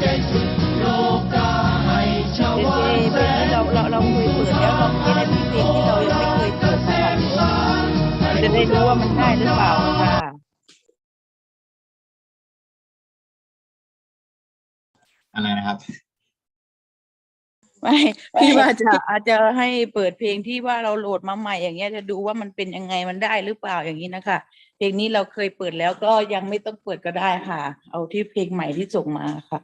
เจวานเพแสลงที่นเราเราเราเคยเปิดแล้วเราไม่ได้มีเพลงที่เรายังไม่เคยเปิดนะคะจะได้รู้ว่ามันได้หรือเปล่าค่ะอะไรนะครับไม่พี่ว่าจะอาจจะให้เปิดเพลงที่ว่าเราโหลดมาใหม่อย่างเงี้ยจะดูว่ามันเป็นยังไงมันได้หรือเปล่าอย่างนี้นะคะเพลงนี้เราเคยเปิดแล้วก็ยังไม่ต้องเปิดก็ได้ค่ะ เอาที่เพลงใหม่ที่ส่งมาค่ะ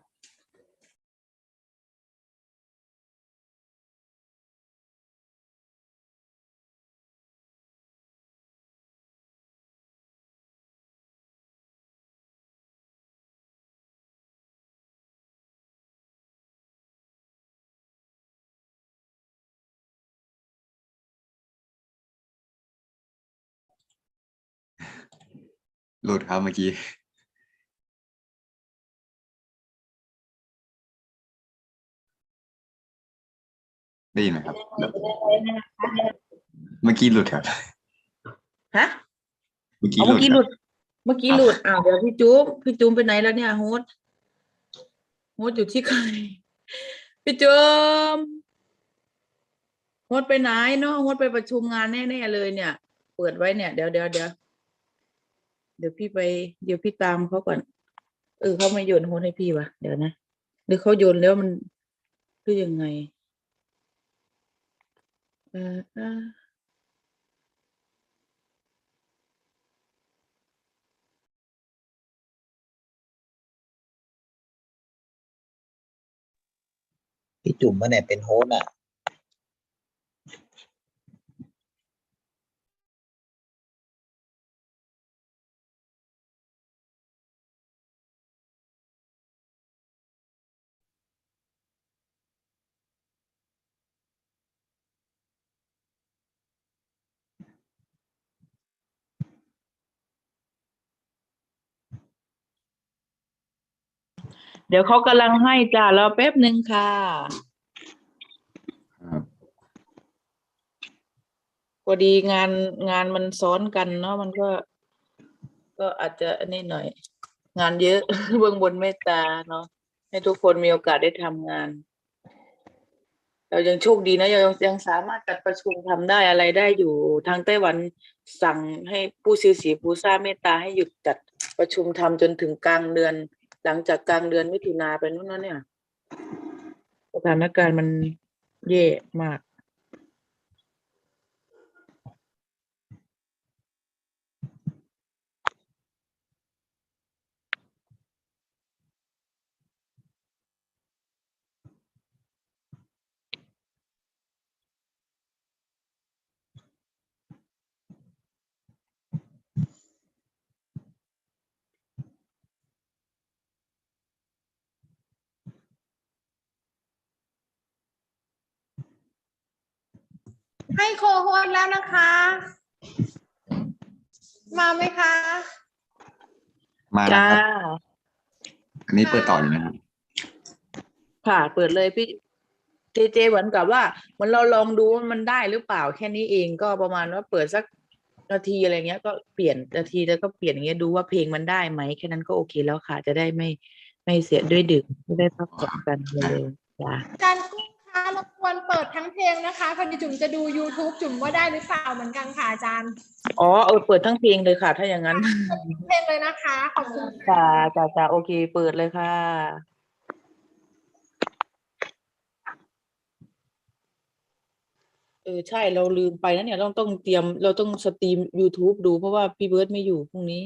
หลุดครับเมื่อกี้ได้ยินไหมครับ เมื่อกี้หลุดครับ ฮะเมื่อกี้เอาหลุเมื่อกี้ดหคลุรับดเมื่อกี้หลุด อ้าวเดี๋ยวพี่จุ๊บพี่จุ๊บไปไหนแล้วเนี่ยโฮสต์โฮสต์อยู่ที่ใคร พี่จุ๊บโฮสต์ไปไหนเนาะโฮสต์ไปประชุมงานแน่ๆเลยเนี่ย เปิดไว้เนี่ย เดี๋ยวเดี๋ยวเดี๋ยว เดี๋ยวพี่ไป เดี๋ยวพี่ตามเขาก่อน เออเขาไม่โยนโฮสให้พี่วะเดี๋ยวนะหรือเขาโยนแล้วมันคือยังไงเออพี่จุ๋มมาเนี่ยเป็นโฮสอะ เดี๋ยวเขากำลังให้จ้ารอแป๊บหนึ่งค่ะ ครับพอดีงานงานมันซ้อนกันเนาะมันก็ ก็อาจจะอันนี้หน่อย งานเยอะ เบื้องบนเมตตาเนาะให้ทุกคนมีโอกาสได้ทำงาน เรายังโชคดีนะยังยังสามารถจัดประชุมทำได้อะไรได้อยู่ทางไต้หวันสั่งให้ผู้ซื้อสีผู้ซ่าเมตตาให้หยุดจัดประชุมทำจนถึงกลางเดือน หลังจากกลางเดือนมิถุนาไปนู้นนั่นเนี่ย สถานการณ์มันแย่มาก ให้โคโฮสแล้วนะคะ มาไหมคะ มาแล้วจ้าครับอันนี้เปิดต่ออยู่นะครับ ค่ะ เปิดเลยพี่เจเจเหมือนกับว่าเหมือนเราลองดูว่ามันได้หรือเปล่าแค่นี้เองก็ประมาณว่าเปิดสักนาทีอะไรเงี้ย ก็เปลี่ยนนาทีแล้วก็เปลี่ยนอย่างเงี้ยดูว่าเพลงมันได้ไหมแค่นั้นก็โอเคแล้วค่ะ จะได้ไม่ไม่เสียด้วยดึกไม่ได้พักผ่อนกันเลยจ้า อาจารย์กุ้ง คะรบกวนเปิดทั้งเพลงนะคะพอดีจุ๋มจะดู YouTube จุ๋มว่าได้หรือเปล่าเหมือนกันค่ะอาจารย์ อ๋อเออเปิดทั้งเพลงเลยค่ะ ถ้าอย่างนั้นเพลงเลยนะคะขอบคุณจ้าจ้าจ้าโอเค เปิดเลยค่ะเออใช่เราลืมไปนะเนี่ยเราต้องเตรียมเราต้องสตรีม YouTube ดูเพราะว่าพี่เบิร์ดไม่อยู่พรุ่งนี้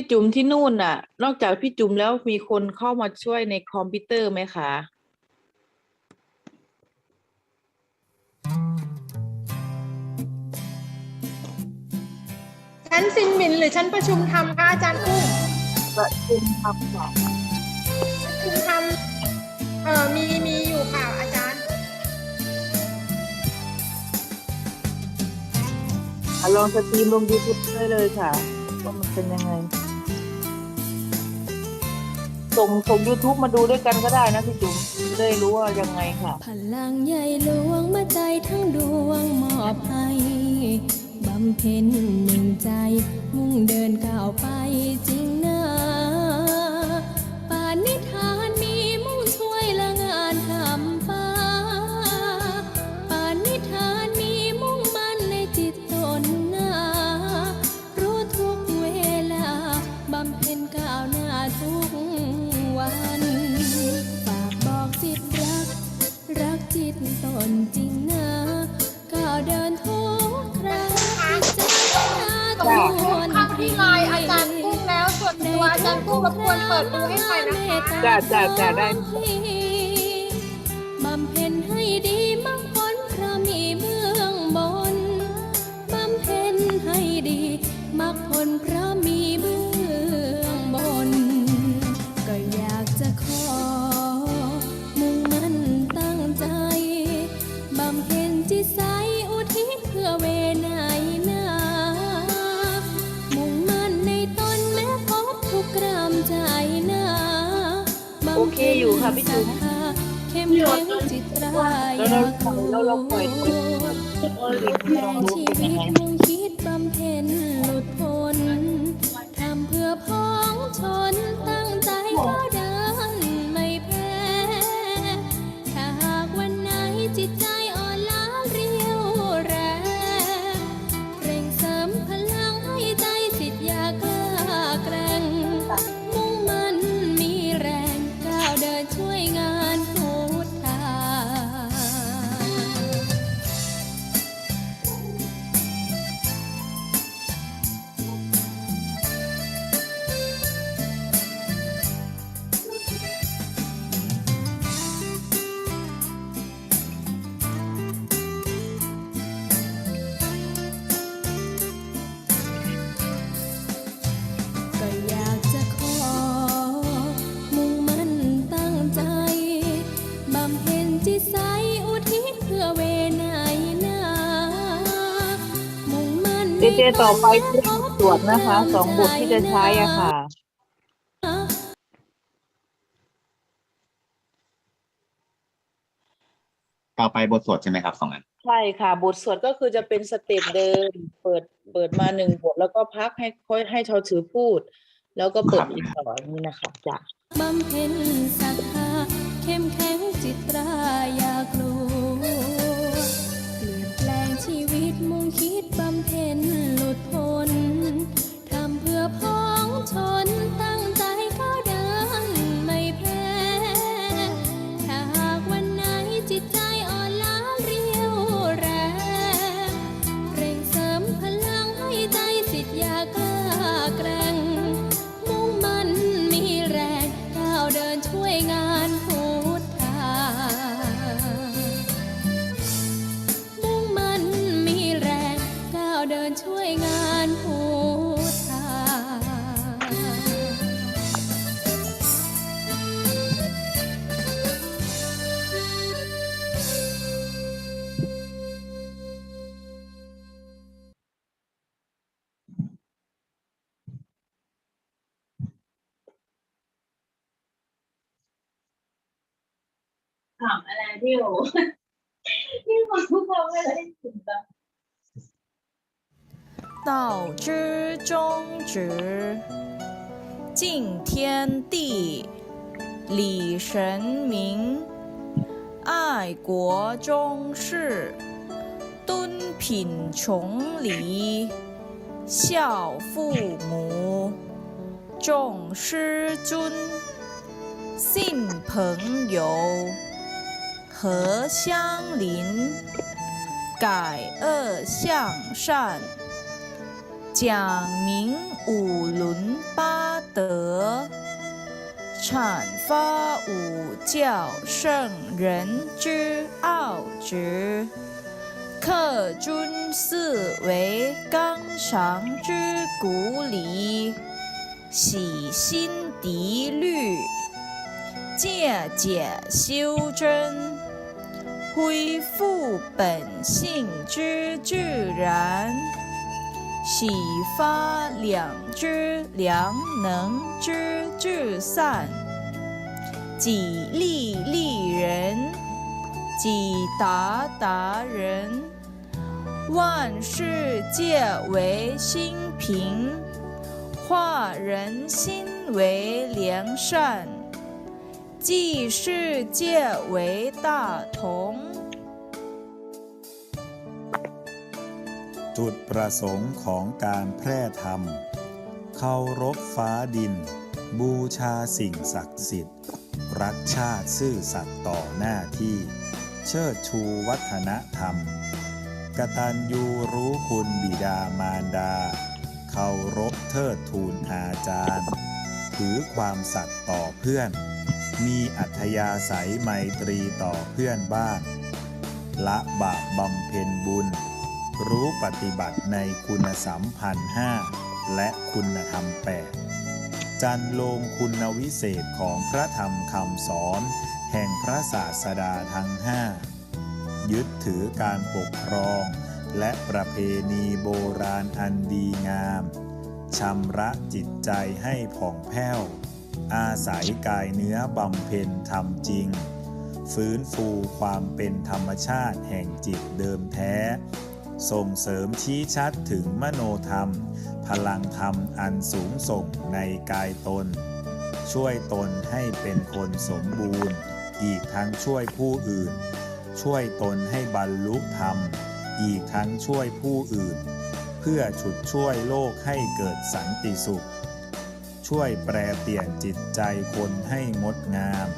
พี่จุ๋มที่นู่นน่ะ นอกจากพี่จุ๋มแล้วมีคนเข้ามาช่วยในคอมพิวเตอร์ไหมคะชั้นซินหมินหรือชั้นประชุมทำคะอาจารย์กุ้งประชุมทำค่ะประชุมทำเอ่อมีมีอยู่ค่ะอาจารย์อะลองสตรีมลง YouTube ได้เลยค่ะว่ามันเป็นยังไง ส่งส่ง YouTube มาดูด้วยกันก็ได้นะพี่จุ๋มจะได้รู้ว่ายังไงค่ะ พลังใหญ่หลวงมาใจทั้งดวงมอบให้บำเพ็ญหนึ่งใจ มุ่งเดินก้าวไปจริงนะ จะจะได้ que เจเจต่อไปคือตรวจนะคะสองบทที่จะใช้อะค่ะ ต่อไปบทสวดใช่ไหมครับสองอัน ใช่ค่ะ บทสวดก็คือจะเป็นสเต็ปเดิม เปิดเปิดมาหนึ่งบทแล้วก็พักให้ค่อยให้เชาถือพูด แล้วก็เปิดอีกต่อนี้นะคะจ้ะ เพ็น 六，因为我不知道未来怎么办。道之中直，敬天地，礼神明，爱国忠士，敦品穷礼，孝父母，重师尊，信朋友。和相邻，改恶向善，讲明五伦八德，阐发五教圣人之奥旨，克尊四为纲常之古礼，洗心涤虑。借解修真。恢复本性之自然，启发两知良能之至善，己利利人，己达达人，万事皆为心平，化人心为良善。济世界为大同。 จุดประสงค์ของการแพร่ธรรม เคารพฟ้าดิน บูชาสิ่งศักดิ์สิทธิ์ รักชาติซื่อสัตย์ต่อหน้าที่ เชิดชูวัฒนธรรม กตัญญูรู้คุณบิดามารดา เคารพเทิดทูนอาจารย์ ถือความสัตย์ต่อเพื่อน มีอัธยาศัยไมตรีต่อเพื่อนบ้าน ละบาปบำเพ็ญบุญ รู้ปฏิบัติในคุณสัมพันธ์ห้าและคุณธรรมแปดจันโลงคุณวิเศษของพระธรรมคำสอน แห่งพระศาสดาทั้งห้ายึดถือการปกครอง และประเพณีโบราณอันดีงามชำระจิตใจให้ผ่องแผ้ว อาศัยกายเนื้อบำเพ็ญธรรมจริง ฟื้นฟูความเป็นธรรมชาติแห่งจิตเดิมแท้ ส่งเสริมชี้ชัดถึงมโนธรรม พลังธรรมอันสูงส่งในกายตน ช่วยตนให้เป็นคนสมบูรณ์ อีกทั้งช่วยผู้อื่น ช่วยตนให้บรรลุธรรม อีกทั้งช่วยผู้อื่น เพื่อฉุดช่วยโลกให้เกิดสันติสุข ช่วยแปรเปลี่ยนจิตใจคนให้งดงาม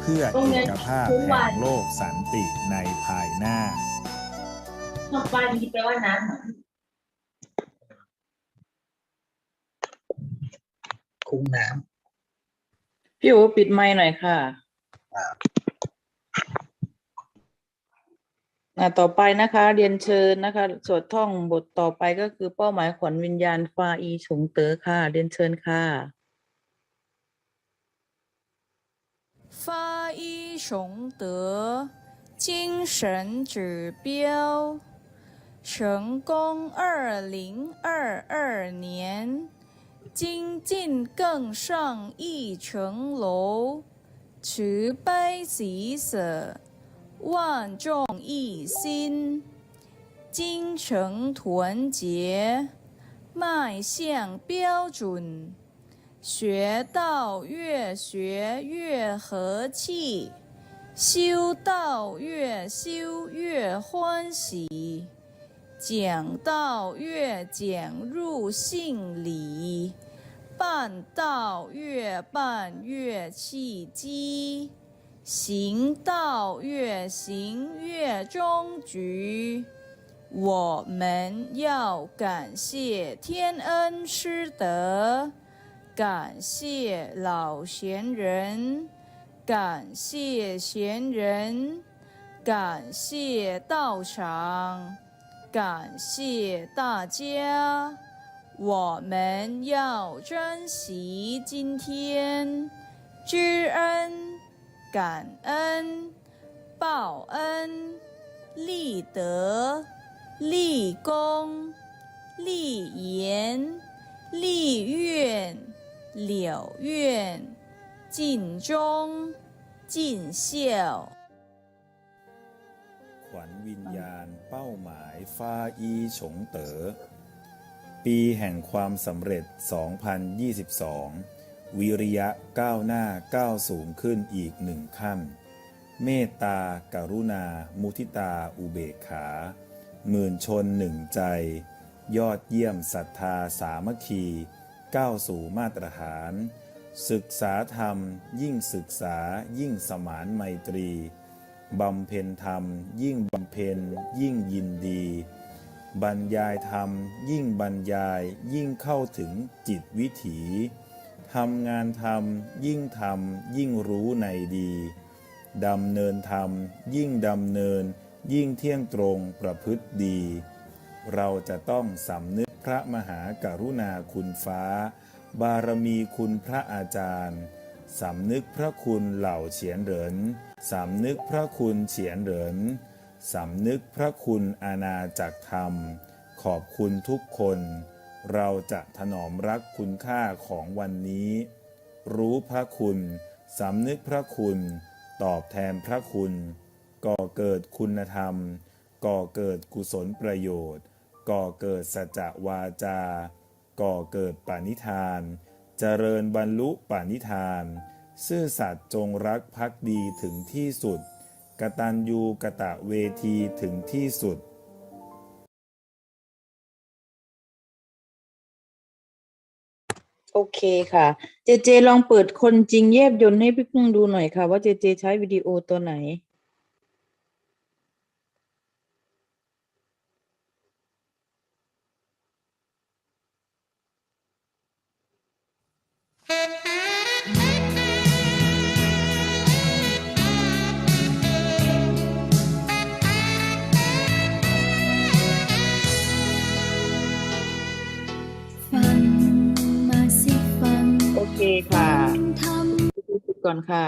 เพื่อเอกภาพแห่งโลกสันติในภายหน้าคำปาดีแปลว่าน้ำเหรอคุ้งน้พี่โอปิดไมค์หน่อยค่ะ อ่า ต่อไปนะคะ เรียนเชิญนะคะ สวดท่องบทต่อไปก็คือเป้าหมายขวัญวิญญาณฟาอีฉงเต๋อค่ะ เรียนเชิญค่ะ 发一崇德，精神指标。成功二零二二年，精进更上一层楼，慈悲喜舍， 万众一心，精诚团结，迈向标准。学道越学越和气，修道越修越欢喜，讲道越讲入信里，办道越办越契机，行道越行越终局。我们要感谢天恩师德。感谢老贤人，感谢贤人，感谢道场，感谢大家。我们要珍惜今天，知恩、感恩、报恩、立德、立功、立言、立愿。了愿，尽忠，尽孝。 ขวัญวิญญาณเป้าหมายฟ้าอีฉงเต๋อ ปีแห่งความสำเร็จ 2022 วิริยะก้าวหน้าก้าวสูงขึ้นอีกหนึ่งขั้น เมตตาการุณา มุทิตา อุเบกขา หมื่นชนหนึ่งใจ ยอดเยี่ยมศรัทธาสามัคคี ก้าวสู่มาตรฐาน ศึกษาธรรม ยิ่งศึกษายิ่งสมานไมตรี บำเพ็ญธรรม ยิ่งบำเพ็ญยิ่งยินดี บรรยายธรรม ยิ่งบรรยายยิ่งเข้าถึงจิตวิถี ทำงานธรรมยิ่งทำยิ่งรู้ในดีดำเนินธรรม ยิ่งดำเนิน ยิ่งเที่ยงตรงประพฤติดี เราจะต้องสำนึกพระมหากรุณาคุณฟ้า บารมีคุณพระอาจารย์สำนึกพระคุณเหล่าเฉียนเหรินสำนึกพระคุณเฉียนเหรินสำนึกพระคุณอาณาจักรธรรม ขอบคุณทุกคน เราจะถนอมรักคุณค่าของวันนี้ รู้พระคุณ สำนึกพระคุณ ตอบแทนพระคุณ ก่อเกิดคุณธรรม ก่อเกิดกุศลประโยชน์ ก่อเกิดสัจวาจา ก่อเกิดปานิธาน เจริญบรรลุปานิธาน ซื่อสัตย์จงรักภักดีถึงที่สุด กตัญญูกะตะเวทีถึงที่สุด โอเคค่ะ เจเจลองเปิดคนจริงเยบยนต์ให้พี่พึ่งดูหน่อยค่ะ ว่าเจเจใช้วิดีโอตัวไหน คค่ะทำดูก่อนค่ะ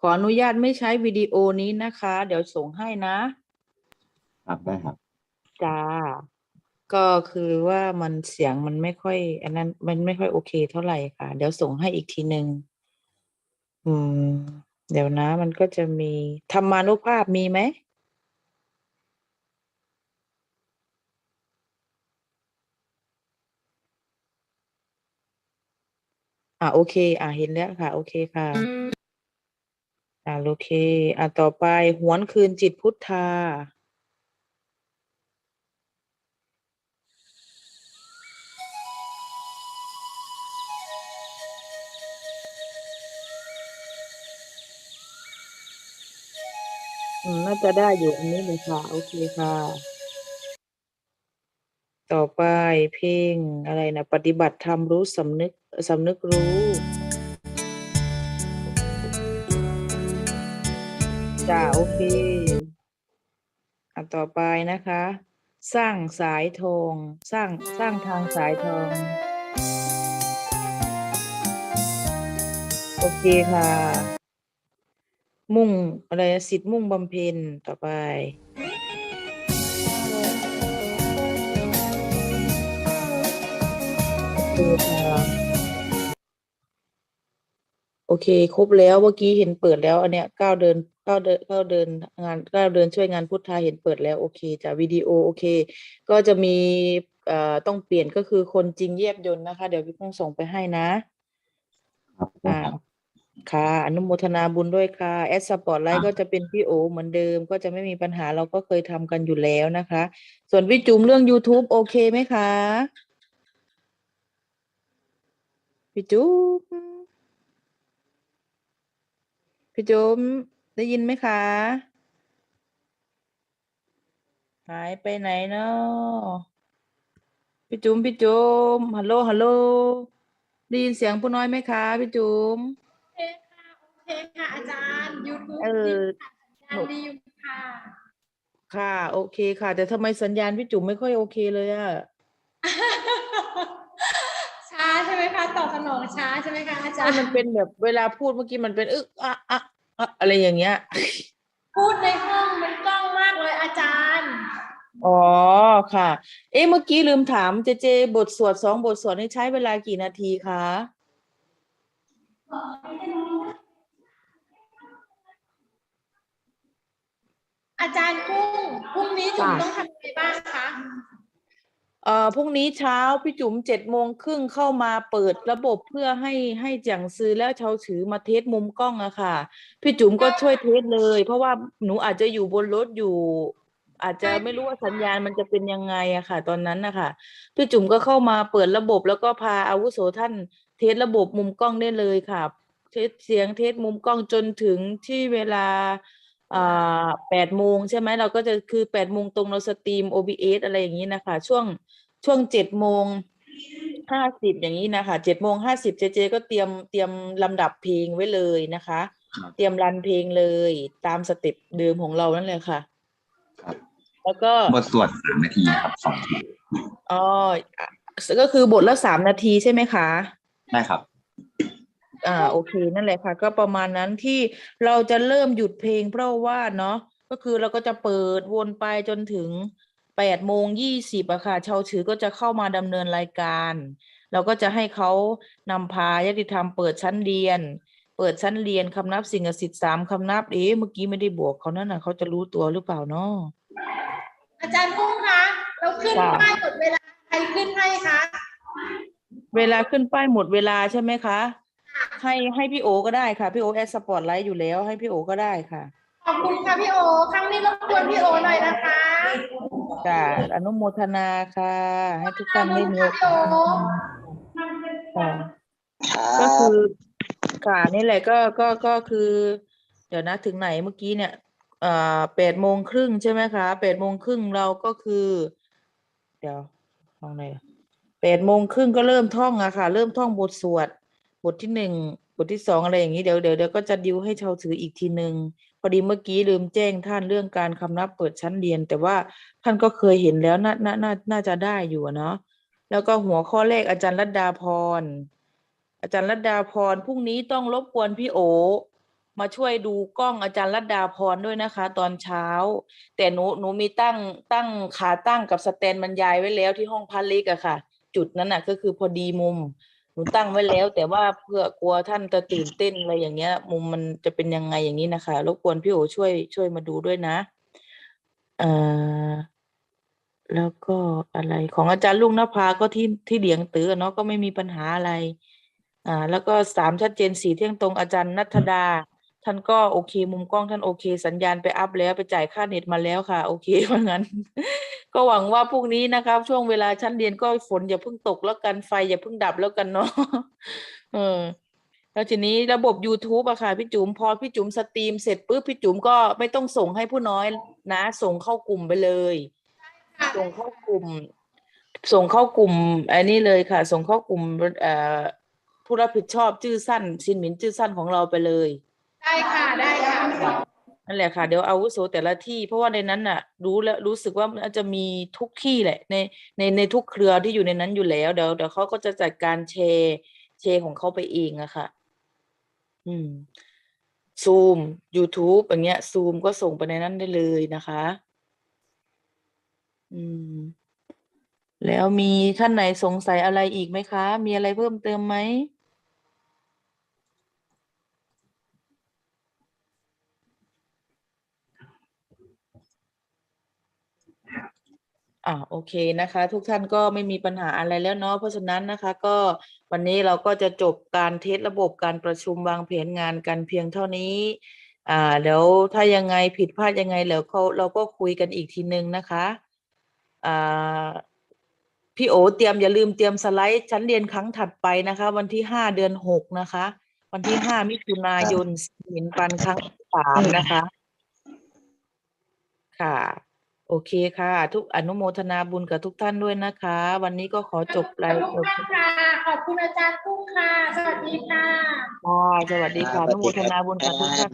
ขออนุญาตไม่ใช้วิดีโอนี้นะคะ เดี๋ยวส่งให้นะครับได้ครับจ้าก็คือว่ามันเสียงมันไม่ค่อย อันนั้น มันไม่ค่อยโอเคเท่าไหร่ค่ะ เดี๋ยวส่งให้อีกทีหนึ่งอืม เดี๋ยวนะ มันก็จะมีธรรมานุภาพมีไหม อ่าโอเค อ่าเห็นแล้วค่ะ โอเคค่ะ อ่าโอเค อ่าต่อไปหวนคืนจิตพุทธา อืมน่าจะได้อยู่อันนี้เลยค่ะ โอเคค่ะ ต่อไปเพลงอะไรนะปฏิบัติธรรมรู้สำนึกสำนึกรู้จ้าโอเคอะต่อไปนะคะ สร้างสายทองสร้างสร้างทางสายทองโอเคค่ะ มุ่งอะไรสิทธิ์มุ่งบำเพ็ญต่อไป โอเคค่ะโอเค ครบแล้วเมื่อกี้เห็นเปิดแล้ว อันเนี้ยก้าวเดินก้าวเดินก้าวเดินงานก้าวเดินช่วยงานพุทธาเห็นเปิดแล้ว โอเคจากวิดีโอโอเค ก็จะมีเอ่อต้องเปลี่ยนก็คือคนจริงแยบยนต์นะคะ เดี๋ยวพี่พงส่งไปให้นะครับได้อ่าครับค่ะอนุโมทนาบุญด้วยค่ะแอดสปอร์ตไลท์อ่าก็จะเป็นพี่โอเหมือนเดิมก็จะไม่มีปัญหาเราก็เคยทำกันอยู่แล้วนะคะ ส่วนพี่จุ๋มเรื่อง YouTube โอเคไหมคะ พี่จุ๋มพี่จุ๋มได้ยินไหมคะ หายไปไหนเนาะพี่จุ๋มพี่จุ๋มฮัลโหลฮัลโหลได้ยินเสียงผู้น้อยไหมคะ พี่จุ๋มโอเคค่ะโอเคค่ะอาจารย์ YouTube เออดีค่ะสัญญาณดีอยู่ค่ะ ค่ะ โอเคค่ะ แต่ทำไมสัญญาณพี่จุ๋มไม่ค่อยโอเคเลยอะ ช้าใช่ไหมคะตอบสนองช้าใช่ไหมคะอาจาใช่รย์มันเป็นแบบเวลาพูดเมื่อกี้มันเป็นอึกอะอะอะอะไรอย่างเงี้ย พูดในห้องมันกล้องมากเลยอาจารย์ อ๋อค่ะ เอ๊ะเมื่อกี้ลืมถามเจเจ บทสวดสองบทสวดนี่ใช้เวลากี่นาทีคะอาจารย์กุ้งพรุ่งนี้จุ๋มจ้ะต้องทำอะไรบ้างคะ เอ่อพรุ่งนี้เช้าพี่จุ๋มเจ็ดโมงครึ่งเข้ามาเปิดระบบเพื่อให้ให้จังซื้อแล้วเชาถือมาเทสมุมกล้องอะค่ะ พี่จุ๋มก็ช่วยเทสเลย เพราะว่าหนูอาจจะอยู่บนรถอยู่ อาจจะไม่รู้ว่าสัญญาณมันจะเป็นยังไงอะค่ะ ตอนนั้นนะคะพี่จุ๋มก็เข้ามาเปิดระบบแล้วก็พาอาวุโสท่านเทสระบบมุมกล้องได้เลยค่ะ เทสเสียงเทสมุมกล้องจนถึงที่เวลาอ่าแปดโมงใช่ไหมเราก็จะคือแปดโมงตรงเราสตรีม OBS อะไรอย่างนี้นะคะ ช่วง ช่วงเจ็ดโมงห้าสิบอย่างนี้นะคะเจ็ดโมงห้าสิบเจเจ ก็เตรียมเตรียมลำดับเพลงไว้เลยนะคะครับเตรียมรันเพลงเลยตามสเต็ปเดิมของเรานั่นเลยค่ะครับแล้วก็บทสวดสามนาทีครับสองทีอ๋ออะก็คือบทละสามนาทีใช่ไหมคะได้ครับอ่าโอเคนั่นแหละค่ะ ก็ประมาณนั้นที่เราจะเริ่มหยุดเพลงเพราะว่าเนาะก็คือเราก็จะเปิดวนไปจนถึง แปดโมงยี่สิบอะค่ะชาวถือก็จะเข้ามาดำเนินรายการ เราก็จะให้เขานำพายติธรรมเปิดชั้นเรียน เปิดชั้นเรียนคำนับสิ่งศักดิ์สิทธิ์สามคำนับเอ๊ะเมื่อกี้ไม่ได้บวกเขานั่นน่ะเขาจะรู้ตัวหรือเปล่าเนาะอาจารย์กุ้งคะเราขึ้นค่ะป้ายหมดเวลาใครขึ้นให้คะเวลาขึ้นป้ายหมดเวลาใช่ไหมคะ ให้ให้พี่โอก็ได้ค่ะพี่โอแอดสปอร์ตไลท์อยู่แล้ว ให้พี่โอก็ได้ค่ะข อบคุณค่ะพี่โอ ครั้งนี้รบกวนพี่โอหน่อยนะคะจ้ะอนุโมทนาค่ะ ให้ทุกท่านได้มีโอกาสค่ะครัก็คือค่ะนี่แหละก็ก็ก็คือ เดี๋ยวนะถึงไหนเมื่อกี้เนี่ยเอ่อแปดโมงครึ่งใช่ไหมคะแปดโมงครึ่งเราก็คือ เดี๋ยวลองไหนแปดโมงครึ่งก็เริ่มท่องอะค่ะ เริ่มท่องบทสวด บทที่หนึ่งบทที่สองอะไรอย่างนี้เดี๋ยวเดี๋ยวเดี๋ยวก็จะดิวให้ชาวถืออีกทีหนึ่ง พอดีเมื่อกี้ลืมแจ้งท่านเรื่องการคำนับเปิดชั้นเรียน แต่ว่าท่านก็เคยเห็นแล้วน่าน่าน่าน่าจะได้อยู่เนาะแล้วก็หัวข้อแรกอาจารย์รัตดาพร อาจารย์รัตดาพรพรุ่งนี้ต้องรบกวนพี่โอ มาช่วยดูกล้องอาจารย์รัตดาพรด้วยนะคะ ตอนเช้า แต่หนูหนูมีตั้งตั้งขาตั้งกับสแตนบรรยายไว้แล้วที่ห้องพักเล็กอะค่ะ จุดนั้นน่ะก็คือพอดีมุม หนูตั้งไว้แล้ว แต่ว่าเพื่อกลัวท่านจะตื่นเต้นอะไรอย่างเงี้ย มุมมันจะเป็นยังไงอย่างนี้นะคะรบกวนพี่โอช่วย ช่วยมาดูด้วยนะเอ่อแล้วก็อะไรของอาจารย์ลุงนภาก็ที่ที่เดียงตือเนาะก็ไม่มีปัญหาอะไร อ่า แล้วก็สามชัดเจนสี่เที่ยงตรงอาจารย์นัทดา ท่านก็โอเค มุมกล้องท่านโอเค สัญญาณไปอัพแล้วไปจ่ายค่าเน็ตมาแล้วค่ะ โอเคว่างั้น ก็หวังว่าพรุ่งนี้นะครับ ช่วงเวลาชั้นเรียนก็ฝนอย่าเพิ่งตกแล้วกันไฟอย่าเพิ่งดับแล้วกันเนาะเออแล้วทีนี้ระบบ YouTube อะค่ะพี่จุ๋มพอพี่จุ๋มสตรีมเสร็จปุ๊บพี่จุ๋มก็ไม่ต้องส่งให้ผู้น้อยนะ ส่งเข้ากลุ่มไปเลย ส่งเข้ากลุ่ม ส่งเข้ากลุ่มอันนี้เลยค่ะ ส่งเข้ากลุ่มเอ่อผู้รับผิดชอบชื่อสั้นซินหมินชื่อสั้นของเราไปเลย ได้ค่ะได้ค่ะนั่นแหละค่ะ เดี๋ยวอาวุโสแต่ละที่ เพราะว่าในนั้นน่ะ รู้แล้วรู้สึกว่ามันจะมีทุกที่แหละ ในในในทุกเครือที่อยู่ในนั้นอยู่แล้วเดี๋ยวเดี๋ยวเขาก็จะจัดการแชร์แชร์ของเขาไปเองอะค่ะ อืมซูม YouTube อย่างเงี้ยซูมก็ส่งไปในนั้นได้เลยนะคะ อืม แล้วมีท่านไหนสงสัยอะไรอีกไหมคะ มีอะไรเพิ่มเติมไหม อ่าโอเคนะคะ ทุกท่านก็ไม่มีปัญหาอะไรแล้วเนาะเพราะฉะนั้นนะคะ ก็วันนี้เราก็จะจบการเทสระบบการประชุมวางแผนงานกันเพียงเท่านี้อ่าแล้วถ้ายังไงผิดพลาดยังไงแล้วเขาเราก็คุยกันอีกทีนึงนะคะอ่าพี่โอเตรียมอย่าลืมเตรียมสไลด์ชั้นเรียนครั้งถัดไปนะคะ วันที่ห้าเดือนหกนะคะ วันที่ห้ามิถุนายนสินปันครั้งที่สามนะคะ ค่ะ โอเคค่ะ ทุกอนุโมทนาบุญกับทุกท่านด้วยนะคะ วันนี้ก็ขอจบไลฟ์ทุกท่านค่ะขอบคุณอาจารย์กุ้งค่ะ สวัสดีค่ะ ค่ะ สวัสดีค่ะอนุโมทนาบุญกับทุกท่าน